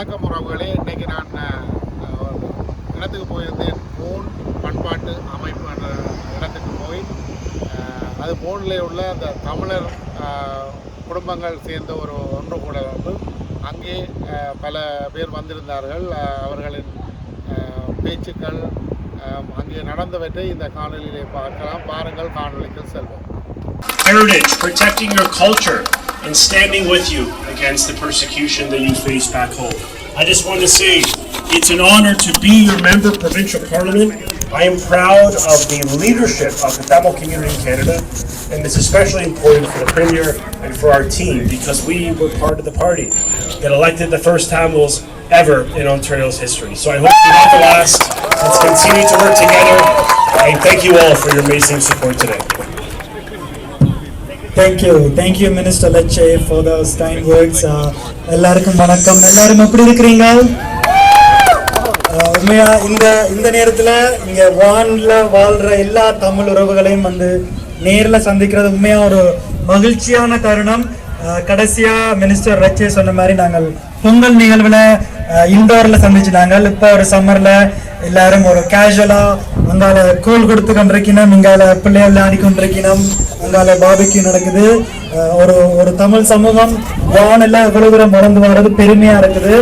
வணக்கம் உறவுகளே. இன்றைக்கி நான் இடத்துக்கு போயிருந்தேன். போன் பண்பாட்டு அமைப்பு என்ற இடத்துக்கு போய் அது போனில் உள்ள அந்த தமிழர் குடும்பங்கள் சேர்ந்த ஒரு ஒன்று கூட வந்து அங்கே பல பேர் வந்திருந்தார்கள். அவர்களின் பேச்சுக்கள் அங்கே நடந்தவற்றை இந்த காணொலியிலே பார்க்கலாம். பாருங்கள் காணொலிக்கு செல்வோம். Heritage, protecting your culture, and standing with you against the persecution that you face back home. I just want to say it's an honor to be your member of provincial parliament. I am proud of the leadership of the Tamil community in Canada, and it's especially important for the Premier and for our team because we were part of the party that elected the first Tamils ever in Ontario's history. So I hope you're not the last. Let's continue to work together, and thank you all for your amazing support today. Thank you thank you minister Lecce for those kind words எல்லாருக்கும் வணக்கம் எல்லாரும் எப்படி இருக்கிறீங்க உண்மையா இந்த இந்த நேரத்துல இங்க வான்ல வாழ்ற எல்லா தமிழ் உறவுகளையும் வந்து நேர்ல சந்திக்கிறது உண்மையா ஒரு மகிழ்ச்சியான தருணம் கடைசியா மினிஸ்டர் ரச்சே சொன்ன மாதிரி நாங்கள் பொங்கல் நிகழ்வுல இண்டோர்ல சந்திச்சு நாங்கள் இப்போ ஒரு சம்மர்ல எல்லாரும் ஒரு கேஷுவலா அங்கால கூழ் கொடுத்து கொண்டிருக்கணும் இங்கால பிள்ளைகள் விளையாடி கொண்டிருக்கணும் அங்கால பாபிக்கு நடக்குது ஒரு ஒரு தமிழ் சமூகம் வான் எல்லாம் இவ்வளவு தூரம் மறந்து வர்றது பெருமையா இருக்குது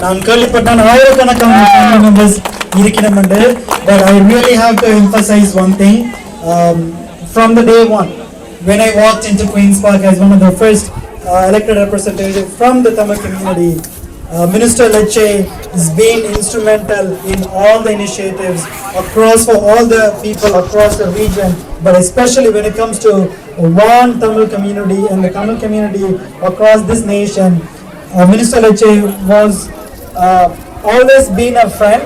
நான் கேள்விப்பட்டான் ஆயிரக்கணக்கான ஃபேமிலி மெம்பர்ஸ் இருக்கணும் but I really have to emphasise one thing from the day one when I walked into Queen's Park as one of the first uh, elected representatives from the Tamil uh, Minister Lecce has been instrumental in all the initiatives across for all the people across the region, but especially when it comes to one Tamil community and the Tamil community across this nation. Uh, Minister Lecce was uh, always been a friend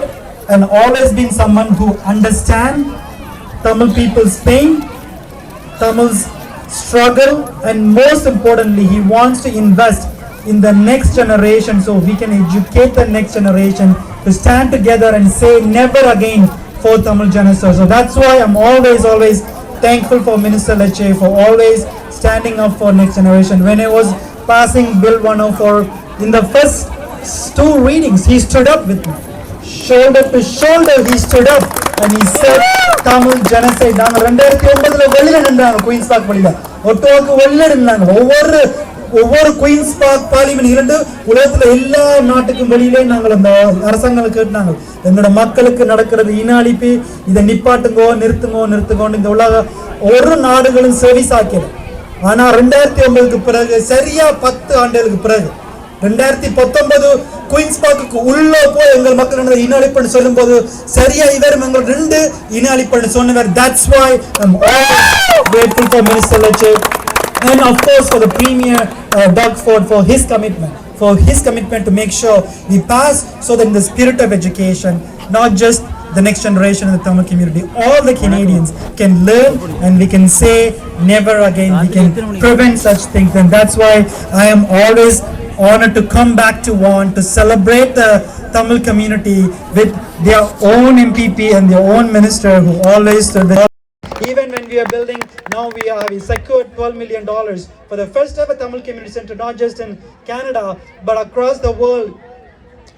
and always been someone who understands Tamil people's pain Tamil's struggle and most importantly he wants to invest in the next generation so we can educate the next generation to stand together and say never again for Tamil genocide. So that's why I'm always always thankful for Minister Lecce for always standing up for next generation. When I was passing Bill 104 in the first two readings he stood up with me shoulder to shoulder he stood up and he said Tamil ஜனசைட் நாங்க ரெண்டாயிரத்தி ஒன்பதுல வெளியில நின்றாங்க queens park வழியில ஒட்டோக்கு வெளியில நின்றாங்க ஒவ்வொரு ஒவ்வொரு queens park parliament இரண்டு உலகத்துல எல்லா நாட்டுக்கும் வெளியிலே நாங்கள் அந்த அரசாங்கங்களை கேட்டாங்க. எங்களோட மக்களுக்கு நடக்கிறது இன அழிப்பு இதை நிப்பாட்டுங்கோ நிறுத்துங்கோ நிறுத்துங்கோன்னு இந்த உலக ஒரு நாடுகளும் சர்வீஸ் ஆக்கல ஆனா ரெண்டாயிரத்தி ஒன்பதுக்கு பிறகு சரியா பத்து ஆண்டுகளுக்கு பிறகு ரெண்டாயிரத்தி பத்தொன்பது குயின்ஸ் பார்க்குக்கு உள்ள போய் எங்கள் மக்கள் நடந்த இன அழிப்புன்னு சொல்லும்போது சரியா இவரும் எங்கள் ரெண்டு இன அழிப்புன்னு சொன்னவர். That's why I'm always grateful for Minister Lecce and of course for the Premier uh, Doug Ford for his commitment for his commitment to make sure we pass so that in the spirit of education not just the next generation of the Tamil community all the Canadians can learn and we can say never again we can prevent such things. And that's why I am always honored to come back to one to celebrate the Tamil community with their own MPP and their own minister who always stood even when we are building, now we are we secured 12 million dollars for the first ever Tamil community center, not just in Canada but across the world.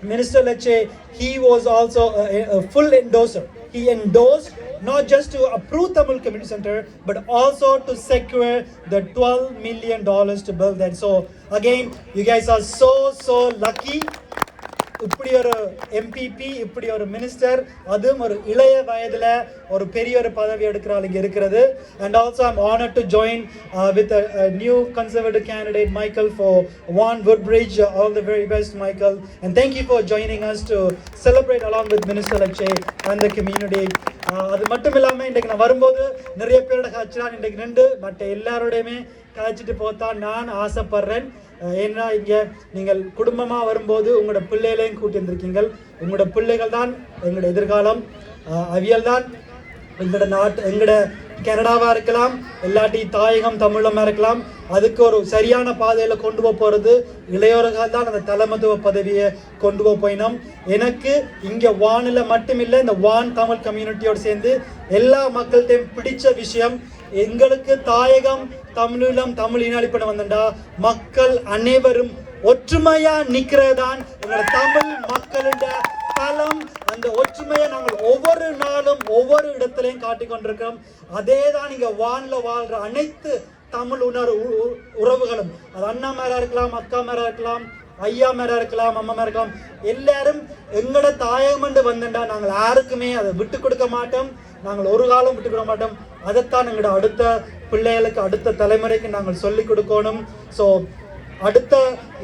Minister Lecce, he was also a, a full endorser. He endorsed not just to approve Tamil Community Center, but also to secure the 12 million dollars to build that. So again, you guys are so so lucky. இப்படி ஒரு MPP இப்படி ஒரு minister அதுவும் ஒரு இளைய வயதில் ஒரு பெரிய ஒரு பதவி எடுக்கிற இங்கே இருக்கிறது. And also I'm honour to join with new conservative candidate Michael for Vaughan Woodbridge all the very best Michael and thank you for joining us to celebrate along with minister Lecce and the community அது மட்டும் இல்லாமல் இன்றைக்கு நான் வரும்போது நிறைய பேரோட காய்ச்சினா இன்றைக்கு நின்று மற்ற எல்லாரோடையுமே காய்ச்சிட்டு போத்தான் நான் ஆசைப்படுறேன். ஏன்னா இங்கே நீங்கள் குடும்பமாக வரும்போது உங்களோட பிள்ளைகளையும் கூட்டி வந்திருக்கீங்கள். உங்களோட பிள்ளைகள் தான் எங்களோட எதிர்காலம். அவியல் தான் எங்களோட நாட்டு எங்களோட கனடாவாக இருக்கலாம் இல்லாட்டி தாயகம் தமிழமாக இருக்கலாம். அதுக்கு ஒரு சரியான பாதையில் கொண்டு போக போகிறது இளையோர்கள் தான் அந்த தலைமத்துவ பதவியை கொண்டு போக போயினோம். எனக்கு இங்கே வானில் மட்டுமில்லை இந்த வான் தமிழ் கம்யூனிட்டியோடு சேர்ந்து எல்லா மக்கள்கிட்டையும் பிடிச்ச விஷயம் எங்களுக்கு தாயகம் தமிழீழம் தமிழ் இனாளிப்பட வந்தண்டா. மக்கள் அனைவரும் ஒற்றுமையா நிக்கிறதான் எங்களோட தமிழ் மக்களிட பலம் அந்த ஒற்றுமையை நாங்கள் ஒவ்வொரு நாளும் ஒவ்வொரு இடத்துலையும் காட்டிக் கொண்டிருக்கிறோம் அதே தான் இங்க வானில் வாழ்ற அனைத்து தமிழ் உணர் உ- உ- உறவுகளும். அது அண்ணா மேரா இருக்கலாம் அக்கா மேரா இருக்கலாம் ஐயா மேரா இருக்கலாம் அம்மா மேரா இருக்கலாம். எல்லாரும் எங்களோட தாயகமண்டு வந்தண்டா. நாங்கள் யாருக்குமே அதை விட்டு கொடுக்க மாட்டோம். நாங்கள் ஒரு காலம் விட்டு கொடுக்க மாட்டோம். அதைத்தான் எங்களோட அடுத்த பிள்ளைகளுக்கு அடுத்த தலைமுறைக்கு நாங்கள் சொல்லிக் கொடுக்கணும். ஸோ அடுத்த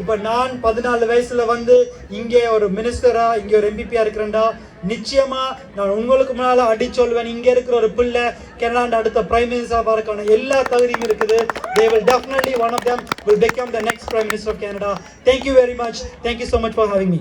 இப்போ நான் பதினாலு வயசுல வந்து இங்கே ஒரு மினிஸ்டரா இங்கே ஒரு எம்பிபியா இருக்கிறேன்டா. நிச்சயமா நான் உங்களுக்கு முன்னால அடி சொல்வேன். இங்கே இருக்கிற ஒரு பிள்ளை கனடாண்ட அடுத்த பிரைம் மினிஸ்டரா வரக்கான எல்லா தகுதியும் இருக்குது. They will definitely one of them will become the next prime minister of Canada thank you very much thank you so much for having me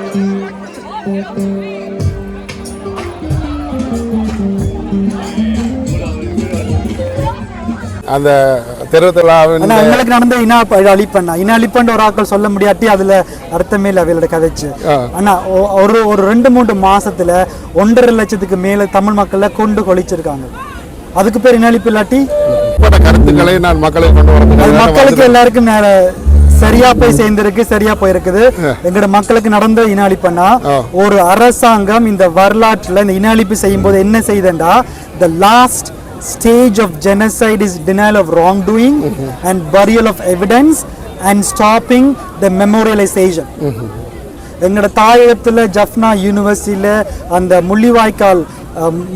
அந்த ஆனா எங்களுக்கு நடந்த இன அழிப்பண்ணா. இன அழிப்பன்ற ஒரு ஆட்கள் சொல்ல முடியாட்டி அதுல அர்த்தமே இல்லை அவையோட கதைச்சு. ஆனா ஒரு ஒரு ரெண்டு மூன்று மாசத்துல ஒன்றரை லட்சத்துக்கு மேல தமிழ் மக்களை கொண்டு கொளிச்சிருக்காங்க அதுக்கு பேர் இன அழிப்பு இல்லாட்டி? கருத்துக்களை நான் மக்களுக்கு கொண்டு வரதுக்கு மக்களுக்கு எல்லாருக்கும் நே- சரியா போய் சேர்ந்திருக்கு சரியா போயிருக்குது. எங்கட மக்களுக்கு நடந்த இன ஒரு அரசாங்கம் இந்த வரலாற்றுல இந்த இன அழிப்பு செய்யும் போது என்ன செய்தண்டா the last stage of genocide is denial of wrongdoing and burial of evidence and stopping the memorialisation எங்களோட தாயகத்தில் ஜஃப்னா யூனிவர்சிட்டியில் அந்த முள்ளிவாய்க்கால்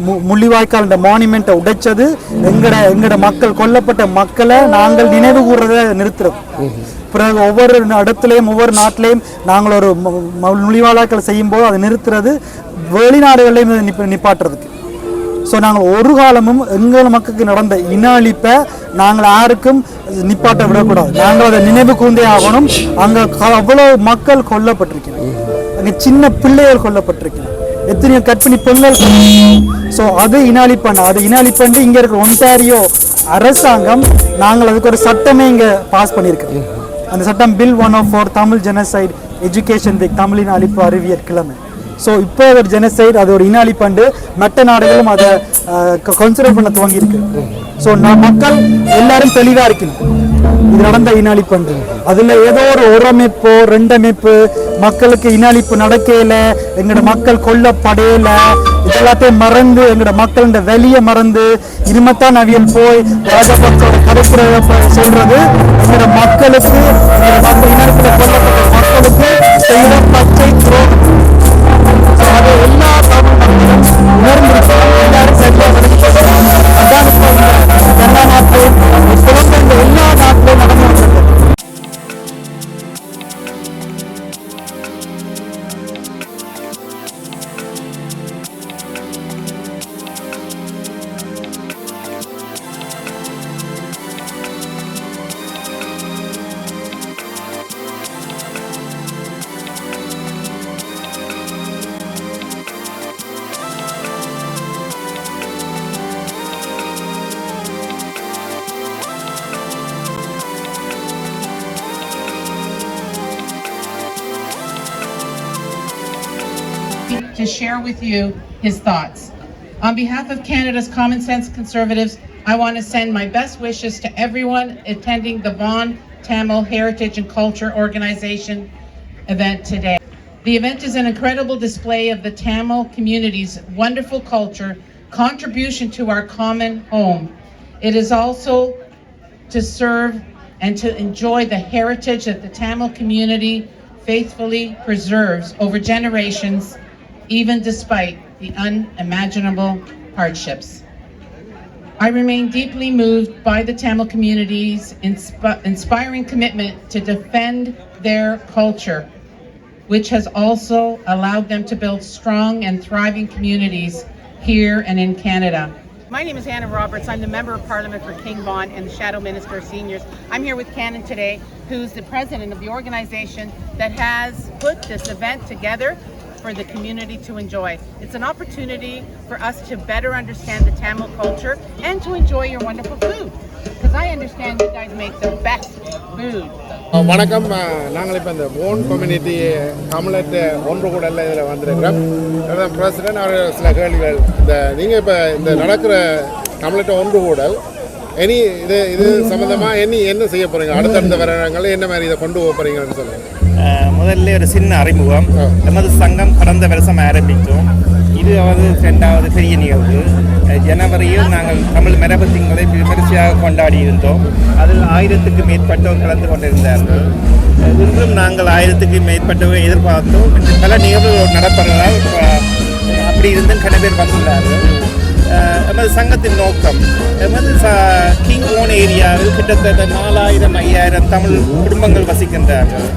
மு- முள்ளிவாய்க்கால் இந்த மானுமெண்ட்டை உடைச்சது. எங்கட எங்கட மக்கள் கொல்லப்பட்ட மக்களை நாங்கள் நினைவு கூறுறதை நிறுத்துறோம். பிறகு ஒவ்வொரு இடத்துலையும் ஒவ்வொரு நாட்டிலையும் நாங்கள் ஒரு மு- முள்ளிவாய்க்கால் செய்யும்போது அதை நிறுத்துறது வெளிநாடுகளையும் நிப்பாட்டுறதுக்கு. ஸோ நாங்கள் ஒரு காலமும் எங்கள் மக்களுக்கு நடந்த இன அழிப்பை நாங்கள் யாருக்கும் நிப்பாட்ட விடக்கூடாது. நாங்கள் அதை நினைவு கூந்தே ஆகணும். அங்கே அவ்வளோ மக்கள் கொல்லப்பட்டிருக்கிறோம் அங்கே சின்ன பிள்ளைகள் கொல்லப்பட்டிருக்கிறோம் எத்தனையோ கற்பிணி பெண்கள் ஸோ அது இனாலிப்பண்ண அது இனாலிப்பண்டு இங்கே இருக்கிற ஒன்டாரியோ அரசாங்கம் நாங்கள் அதுக்கு ஒரு சட்டமே இங்கே பாஸ் பண்ணியிருக்கோம் அந்த சட்டம் bill one of four Tamil genocide education week தமிழின் அழிப்பு அறிவியல் கிழமை. ஸோ இப்போ ஒரு ஜெனசைட் அது ஒரு இனாலி பண்டு மற்ற நாடுகளும் அதை கன்சிடர் பண்ண துவங்கியிருக்கு. ஸோ நான் மக்கள் எல்லாரும் தெளிவாக இருக்கணும். இது நடந்த இனாலி பண்டு. அதில் ஏதோ ஒரு ஒரு அமைப்போ ரெண்டு அமைப்பு மக்களுக்கு இன அழிப்பு எங்களோட மக்கள் கொல்லப்படையில இதெல்லாத்தையும் மறந்து எங்களோட மக்கள் இந்த வெளியே மறந்து இனிமத்தான் அவியல் போய் ராஜபக்சோட கருப்புரை சொல்றது எங்களோட மக்களுக்கு மக்கள் இனத்தில் கொல்லப்பட்ட மக்களுக்கு செய்த share with you his thoughts. On behalf of Canada's Common Sense Conservatives, I want to send my best wishes to everyone attending the Vaughan Tamil Heritage and Culture Organization event today. The event is an incredible display of the Tamil community's wonderful culture, contribution to our common home. It is also to serve and to enjoy the heritage that the Tamil community faithfully preserves over generations, even despite the unimaginable hardships. I remain deeply moved by the Tamil community's insp- inspiring commitment to defend their culture, which has also allowed them to build strong and thriving communities here and in Canada. My name is Hannah Roberts. I'm the Member of Parliament for King Vaughan and the Shadow Minister of Seniors. I'm here with Canon today, who's the president of the organization that has put this event together for the community to enjoy. It's an opportunity for us to better understand the Tamil culture and to enjoy your wonderful food. Because I understand you guys make the best food. வணக்கம் நாங்கள் இப்போ இந்த own community தமிழத்தை ஒன்று கூடல இதில் வந்திருக்கிறோம் president அவர் சில கேள்விகள் இந்த நீங்கள் இப்போ இந்த நடக்கிற தமிழற்ற ஒன்று கூடல் இனி இது இது சம்மந்தமாக இனி என்ன செய்ய போகிறீங்க அடுத்தடுத்த வருடங்கள் என்ன மாதிரி இதை கொண்டு போக போகிறீங்கன்னு சொல்லுங்கள் முதல்ல ஒரு சின்ன அறிமுகம். எமது சங்கம் கடந்த வருஷம் ஆரம்பித்தோம். இது வந்து ரெண்டாவது பெரிய நிகழ்வு. ஜனவரியில் நாங்கள் தமிழ் மரபு திங்களை விமரிசையாக கொண்டாடி இருந்தோம் அதில் ஆயிரத்துக்கு மேற்பட்டோர் கலந்து கொண்டிருந்தார்கள். இன்றும் நாங்கள் ஆயிரத்துக்கு மேற்பட்டவரை எதிர்பார்த்தோம். பல நிகழ்வுகள் நடப்பதால் அப்படி இருந்தும் கன பேர் வந்துள்ளார்கள். எமது சங்கத்தின் நோக்கம் எமது ச கிங் ஓன் ஏரியாவில் கிட்டத்தட்ட நாலாயிரம் ஐயாயிரம் தமிழ் குடும்பங்கள் வசிக்கின்றார்கள்.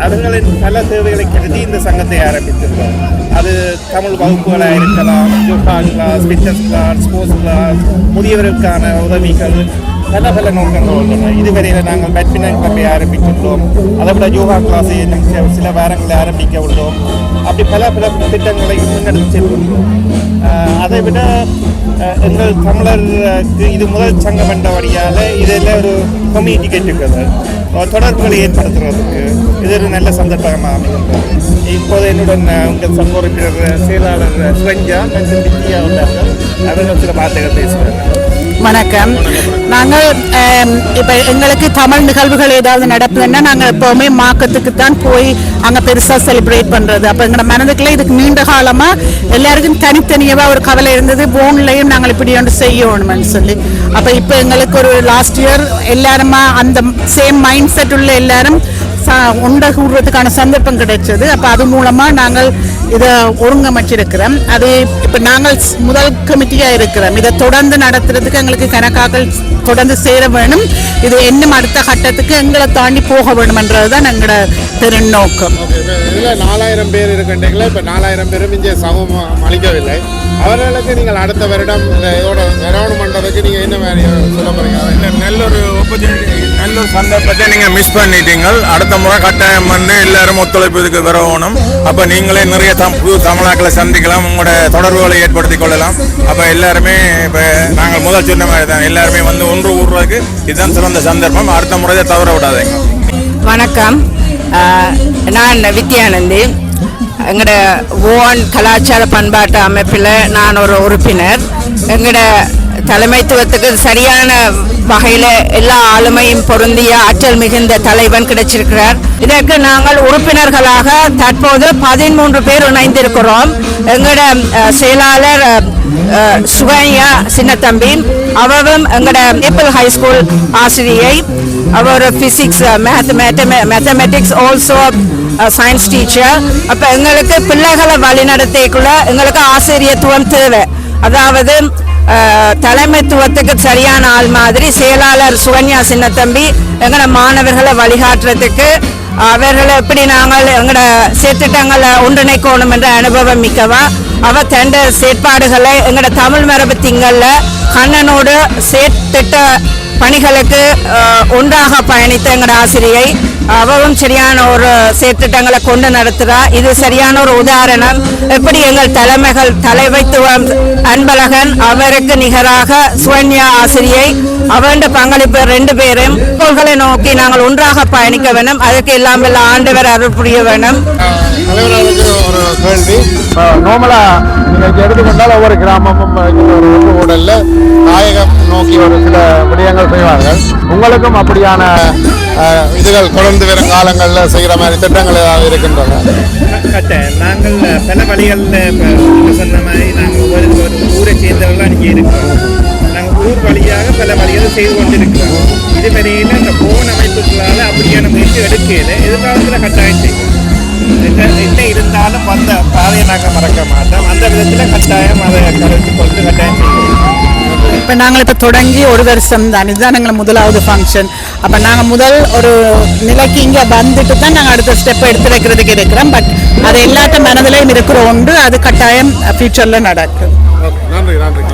அவர்களின் பல தேவைகளை கருதி இந்த சங்கத்தை ஆரம்பித்துள்ளோம் அது தமிழ் வகுப்புகளாக இருக்கலாம் yoga class fitness class sports class முதியவர்களுக்கான உதவிகள் பல பல நோக்கங்கள் உள்ளன இதுவரையில் நாங்கள் பேட்மிண்டன் கிளப்பை ஆரம்பித்துள்ளோம் அதை விட யோகா கிளாஸை சில- வாரங்களை ஆரம்பிக்க உள்ளோம் அப்படி பல பல திட்டங்களை முன்னெடுத்து செல்கின்றோம் அதை விட எங்கள் தமிழருக்கு இது முதல் சங்கம் என்றபடியால் இதில் ஒரு கம்யூனிட்டி கேட்டுக்கிறது தொடர்புகளை ஏற்படுத்துறதுக்கு இது ஒரு நல்ல சந்தர்ப்பமாக அமைகின்றது இப்போது என்னுடன் உங்கள் சங்க உறுப்பினர் செயலாளர் ஸ்ரஞ்சா மற்றும் வித்யா உள்ளார்கள் அவர்கள் சில வார்த்தைகள் பேசுகிறார்கள் வணக்கம். நாங்கள் இப்போ எங்களுக்கு தமிழ் நிகழ்வுகள் ஏதாவது நடக்குதுன்னா நாங்கள் எப்போவுமே மாக்கத்துக்கு தான் போய் அங்கே பெருசாக செலிப்ரேட் பண்ணுறது அப்போ எங்களோட மனதுக்குள்ளே இதுக்கு நீண்ட காலமாக எல்லாருக்கும் தனித்தனியாக ஒரு கவலை இருந்தது. போன்லையும் நாங்கள் இப்படி ஒன்று செய்யணும்னு சொல்லி. அப்போ இப்போ எங்களுக்கு ஒரு லாஸ்ட் இயர் எல்லாருமா அந்த சேம் மைண்ட் செட் உள்ள எல்லாரும் உண்டை கூடுறதுக்கான சந்தர்ப்பம் கிடைச்சது. அப்போ அது மூலமாக நாங்கள் இதை ஒருங்கமைச்சிருக்கிறோம் அது இப்போ நாங்கள் முதல் கமிட்டியாக இருக்கிறோம். இதை தொடர்ந்து நடத்துறதுக்கு எங்களுக்கு கணக்காக்கள் தொடர்ந்து சேர வேணும். இது இன்னும் அடுத்த கட்டத்துக்கு எங்களை தாண்டி போக வேணும்ன்றதுதான் எங்களோட பெருநோக்கம். இதில் நாலாயிரம் பேர் இருக்கின்றீங்களா இப்போ நாலாயிரம் பேரும் இங்கே சமூகம் அளிக்கவில்லை அவர்களுக்கு நீங்கள் அடுத்த வருடம் இந்த இதோட வரவணம் பண்ணுறதுக்கு நீங்கள் என்ன மாதிரி சொல்ல போகிறீங்க இந்த நல்ல ஒரு opportunity, நல்ல ஒரு சந்தர்ப்பத்தை நீங்க மிஸ் பண்ணிட்டீங்க அடுத்த முறை கட்டாயம் வந்து எல்லாரும் ஒத்துழைப்பு இதுக்கு வரணும் அப்ப நீங்களே நிறைய தம் புது தமிழாக்களை சந்திக்கலாம் உங்களோட தொடர்புகளை ஏற்படுத்திக் கொள்ளலாம். அப்ப எல்லாருமே இப்ப நாங்கள் முதல் சொன்ன மாதிரி தான் எல்லாருமே வந்து ஒன்று கூடுறதுக்கு இதுதான் சிறந்த சந்தர்ப்பம். அடுத்த முறையை தவற விடாதீங்க. வணக்கம். நான் வித்யானந்தி எங்களோட ஓன் கலாச்சார பண்பாட்டு அமைப்பில் நான் ஒரு உறுப்பினர். எங்களோட தலைமைத்துவத்துக்கு சரியான வகையில் எல்லா ஆளுமையும் பொருந்திய ஆற்றல் மிகுந்த தலைவன் கிடைச்சிருக்கிறார். இதற்கு நாங்கள் உறுப்பினர்களாக தற்போது பதிமூன்று பேர் இணைந்திருக்கிறோம். எங்களோட செயலாளர் சுகன்யா சின்னத்தம்பி அவரும் எங்களோட ஏப்பிள் ஹை ஸ்கூல் ஆசிரியை. அவர் physics mathematics also science teacher அப்போ எங்களுக்கு பிள்ளைகளை வழிநடத்திக்குள்ள எங்களுக்கு ஆசிரியத்துவம் தேவை. அதாவது தலைமைத்துவத்துக்கு சரியான ஆள் மாதிரி செயலாளர் சுகன்யா சின்னத்தம்பி எங்களோட மாணவர்களை வழிகாட்டுறதுக்கு அவர்களை எப்படி நாங்கள் எங்களோட சேர்த்திட்டங்களை ஒன்றிணைக்கணும் என்ற அனுபவம் மிக்கவா. அவ தண்ட செயற்பாடுகளை எங்களோட தமிழ் மரபு திங்களில் கண்ணனோடு சேர்த்திட்ட பணிகளுக்கு ஒன்றாக பயணித்த எங்களோட ஆசிரியை அவரும் சரியான ஒரு செயற்திட்டங்களை கொண்டு நடத்துறா. இது சரியான ஒரு உதாரணம். எப்படி எங்கள் தலைமைகள் தலைவைத்துவம் அன்பழகன் அவருக்கு நிகராக சுவன்யா ஆசிரியை அவருடைய பங்களிப்பு ரெண்டு பேரும் கோள்களை நோக்கி நாங்கள் ஒன்றாக பயணிக்க வேண்டும். அதற்கு எல்லாம் வல்ல ஆண்டவர் அருள் புரிய வேண்டும். தலைவர்களுக்கு ஒரு கேள்வி. நார்மலாக நீங்கள் எடுத்துக்கொண்டால் ஒவ்வொரு கிராமமும் ஒரு ஒன்று கூடல்ல தாயகம் நோக்கி ஒரு சில விடயங்கள் செய்வார்கள். உங்களுக்கும் அப்படியான இதுகள் தொடர்ந்து வரும் காலங்களில் செய்கிற மாதிரி திட்டங்கள் ஏதாவது இருக்கின்றன கட்டாயம் நாங்கள் பல வழிகளில் சொன்ன மாதிரி நாங்கள் ஒரு ஒரு ஊரை சேர்ந்தவர்களாக இங்கே இருக்கிறோம். நாங்கள் ஊர் வழியாக பல வழிகள் செய்து கொண்டிருக்கிறோம். இதுவரையில் அந்த போன் அமைப்புகளால் அப்படியான முயற்சி எடுக்கல. எதிர்காலத்தில் கட்டாயம் செய்வோம். என்ன இருந்தாலும் வந்த பாதையை நாங்கள் மறக்க மாட்டோம். அந்த விதத்தில் கட்டாயம் அதை கருத்து கொண்டு கட்டாயம் செய்வோம். இப்போ நாங்கள் இப்போ தொடங்கி ஒரு வருஷம் தான். இதுதான் எங்களை முதலாவது ஃபங்க்ஷன் அப்போ நாங்கள் முதல் ஒரு நிலைக்கு இங்கே வந்துட்டு தான் நாங்கள் அடுத்த ஸ்டெப் எடுத்து வைக்கிறதுக்கு இருக்கிறோம். பட் அது எல்லாத்த மனதிலையும் இருக்கிற ஒன்று அது கட்டாயம் ஃபியூச்சரில் நடக்கும். ஓகே நன்றி நன்றி.